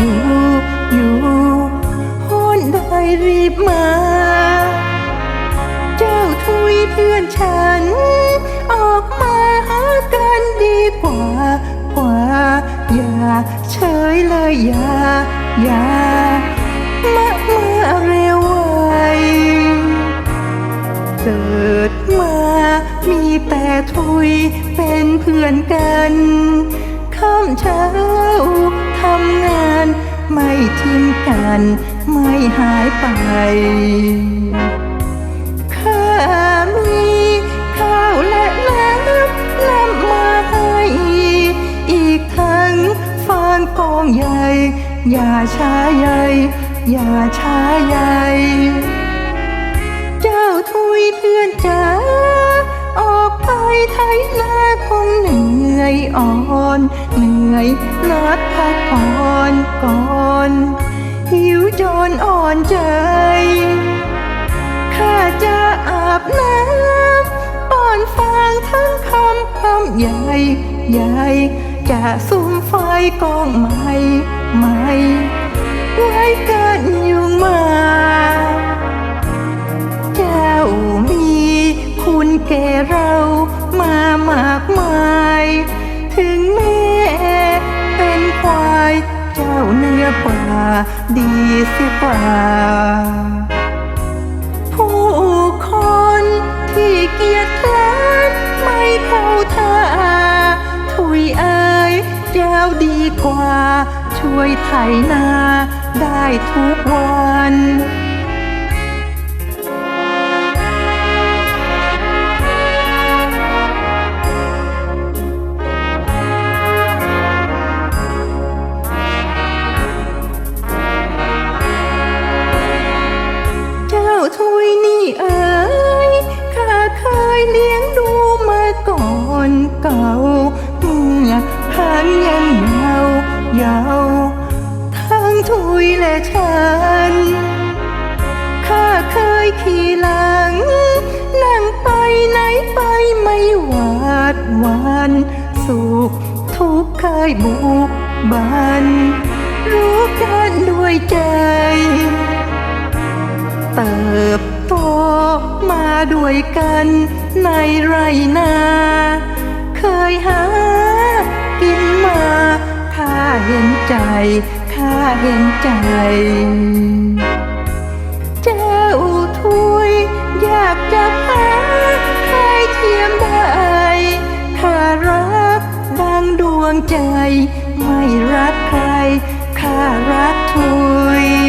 อยู่อยู่ฮอนได้รีบมา เจ้าทุยเพื่อนฉัน ออกมาหากันดีกว่ากว่า อย่าเฉยเลยอย่าอย่ามามาเร็วไวเกิดมามีแต่ทุยเป็นเพื่อนกัน ไม่ทิ้งกัน ไม่หายไปข้ามีข้าวและน้ำนำมาให้อีกทั้งฟางกองใหญ่ อย่าช้าใหญ่อย่าช้าใหญ่เจ้าทุยเพื่อนจ๋าออกไปไถนาคงหนื่ื่อยอ่อนเหนื่อยนัดพักผ่อนก่อนหิวจนอ่อนใจข้าจะอาบน้ำป้อนฟางทั้งคำคำใหญ่ใหญ่จะสุมไฟกองใหม่ใหม่ เจ้าเนื้อป่าดีเสียกว่า ผู้คนที่เกียจคร้านไม่เข้าท่าถุยเอ้ยเจ้าดีกว่า ช่วยไถนาได้ทุกวัน เก่าเมื่อพังยังเยาวยาวทั้งทุยและฉัน ข้าเคยขี่หลัง นั่งไปไหนไปไม่หวาดหวันสุขทุกข์เคยบุกบันรู้กันด้วยใจ เติบโตมาด้วยกันในไรนา เคยหา กินมาข้าเห็นใจข้าเห็นใจ เจ้าทุยอยากจะหาใครเทียมได้ข้ารักดังดวงใจ ไม่รักใครข้ารักทุย